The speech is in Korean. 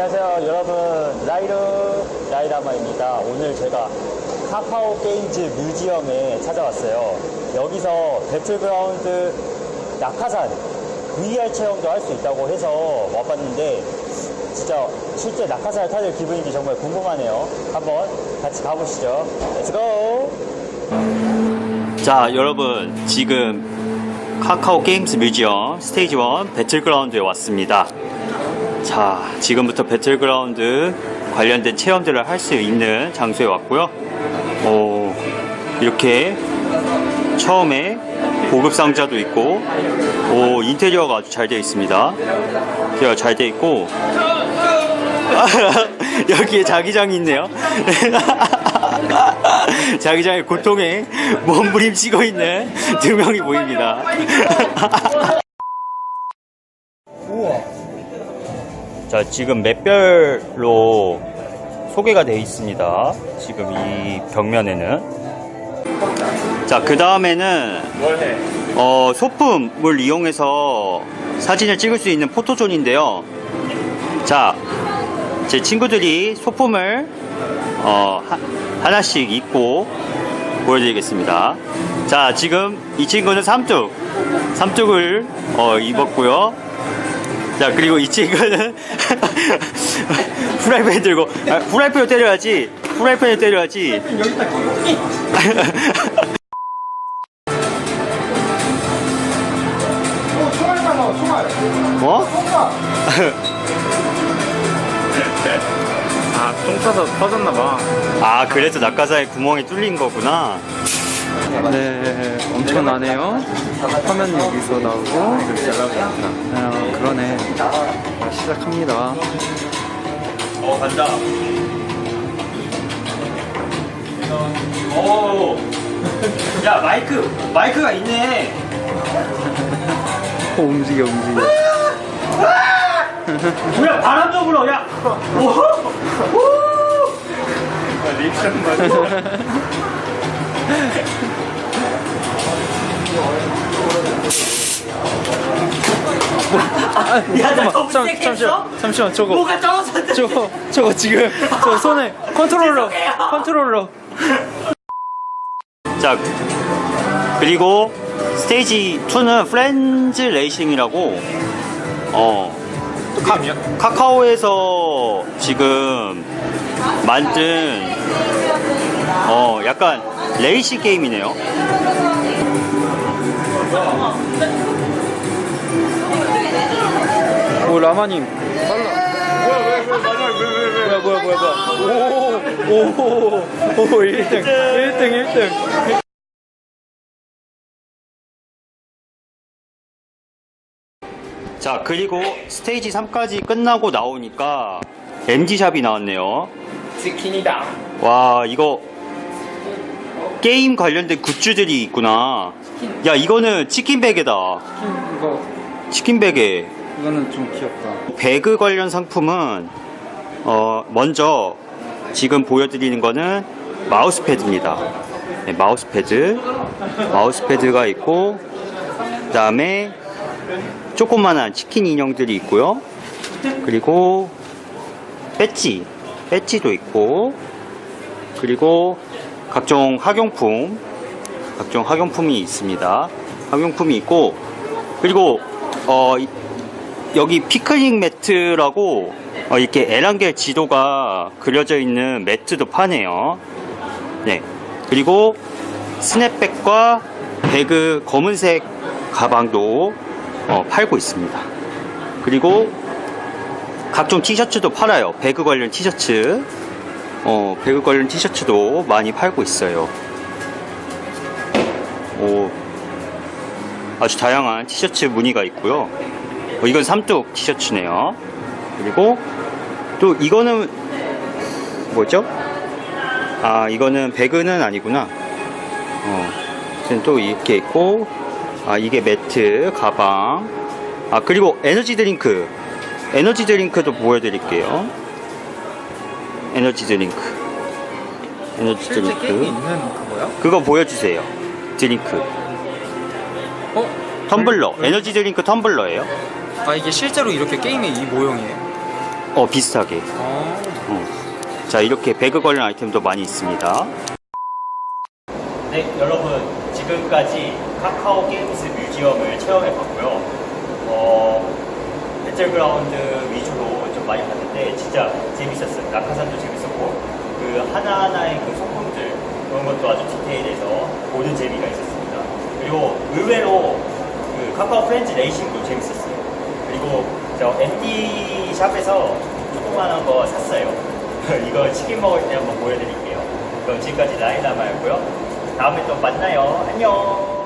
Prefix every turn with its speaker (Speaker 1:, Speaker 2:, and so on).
Speaker 1: 안녕하세요 여러분. 라이르 라이라마입니다. 오늘 제가 카카오 게임즈 뮤지엄에 찾아왔어요. 여기서 배틀그라운드 낙하산 VR 체험도 할 수 있다고 해서 와봤는데 진짜 실제 낙하산을 타는 기분인지 정말 궁금하네요. 한번 같이 가보시죠. 렛츠고 자 여러분. 지금 카카오 게임즈 뮤지엄 스테이지 1 배틀그라운드에 왔습니다 자, 지금부터 배틀그라운드 관련된 체험들을 할 수 있는 장소에 왔고요. 어, 이렇게 처음에 보급 상자도 있고, 오, 인테리어가 아주 잘 되어 있습니다. 인테리어가 잘 되어 있고, 여기에 자기장이 있네요. 자기장의 고통에 몸부림치고 있는 두 명이 보입니다. 자, 지금 맵별로 소개가 되어 있습니다. 지금 이 벽면에는. 자, 그 다음에는, 어, 소품을 이용해서 사진을 찍을 수 있는 포토존인데요. 자, 제 친구들이 소품을, 어, 하, 하나씩 입고 보여드리겠습니다. 자, 지금 이 친구는 삼뚝, 삼뚝을, 어, 입었고요. 자 그리고 이 친구는 프라이팬 들고 아, 프라이팬을 때려야지 프라이팬을 때려야지
Speaker 2: 어.
Speaker 1: 뭐?
Speaker 2: 아, 똥 싸서 터졌나봐.
Speaker 1: 아 그래서 낙하사의 구멍이 뚫린 거구나
Speaker 3: 네, 엄청나네요. 화면 여기서 나오고. 아, 그러네. 자, 시작합니다.
Speaker 1: 어 간다 오 야 마이크 마이크가 있네
Speaker 3: 어, 움직여, 움직여.
Speaker 1: 뭐야 바람 좀 불어 야
Speaker 2: 리액션 말고.
Speaker 1: 야나 너무
Speaker 3: 잠,
Speaker 1: 세게
Speaker 3: 잠시만? 잠시만, 저거.
Speaker 1: 뭐가 떨어졌는데
Speaker 3: 저거, 저거 지금, 저 손에 컨트롤러, 컨트롤러.
Speaker 1: 자, 그리고 스테이지 2는 프렌즈 레이싱이라고, 어, 카, 카카오에서 지금 만든, 어, 약간 레이싱 게임이네요.
Speaker 3: 오, 라마님. 빨라.
Speaker 2: 뭐야.
Speaker 3: 뭐야, 뭐야, 뭐야, 뭐야. 오, 오, 오, 1등, 1등, 1등.
Speaker 1: 자, 그리고 스테이지 3까지 끝나고 나오니까 MG샵이 나왔네요.
Speaker 2: 치킨이다.
Speaker 1: 와, 이거 게임 관련된 굿즈들이 있구나. 야, 이거는 치킨 베개다.
Speaker 3: 이거,
Speaker 1: 치킨 베개.
Speaker 3: 이거는 좀 귀엽다.
Speaker 1: 배그 관련 상품은 어, 먼저 지금 보여드리는 거는 마우스패드입니다. 네, 마우스패드, 마우스패드가 있고 그 다음에 조그만한 치킨 인형들이 있고요. 그리고 배지, 배지도 있고 그리고 각종 학용품, 각종 학용품이 있습니다. 학용품이 있고 그리고 어, 이- 여기 피크닉 매트라고 어, 이렇게 에란겔 지도가 그려져 있는 매트도 파네요. 네. 그리고 스냅백과 배그 검은색 가방도 어, 팔고 있습니다. 그리고 각종 티셔츠도 팔아요. 배그 관련 티셔츠. 어, 배그 관련 티셔츠도 많이 팔고 있어요. 오, 아주 다양한 티셔츠 무늬가 있고요. 어, 이건 삼뚝 티셔츠네요. 그리고 또 이거는 뭐죠? 아 이거는 배그는 아니구나. 어, 또 이렇게 있고 아 이게 매트, 가방. 아 그리고 에너지 드링크, 에너지 드링크도 보여드릴게요. 에너지 드링크, 에너지
Speaker 3: 실제 게임이
Speaker 1: 드링크.
Speaker 3: 있는 그거야?
Speaker 1: 그거 보여주세요. 드링크.
Speaker 3: 어?
Speaker 1: 텀블러, 에너지 드링크 텀블러예요.
Speaker 3: 아, 이게 실제로 이렇게 게임의 이 모형이에요?
Speaker 1: 어, 비슷하게.
Speaker 3: 아.
Speaker 1: 어. 자, 이렇게 배그 관련 아이템도 많이 있습니다. 네, 여러분. 지금까지 카카오 게임스 뮤지엄을 체험해 봤고요. 어, 배틀그라운드 위주로 좀 많이 봤는데 진짜 재밌었어요. 낙하산도 재밌었고 그 하나하나의 그 소품들 그런 것도 아주 디테일해서 보는 재미가 있었습니다. 그리고 의외로 그 카카오 프렌즈 레이싱도 재밌었어요. 그리고 저 MD 샵에서 조그만한 거 샀어요. 이거 치킨 먹을 때 한번 보여드릴게요. 그럼 지금까지 라이나마였고요. 다음에 또 만나요. 안녕.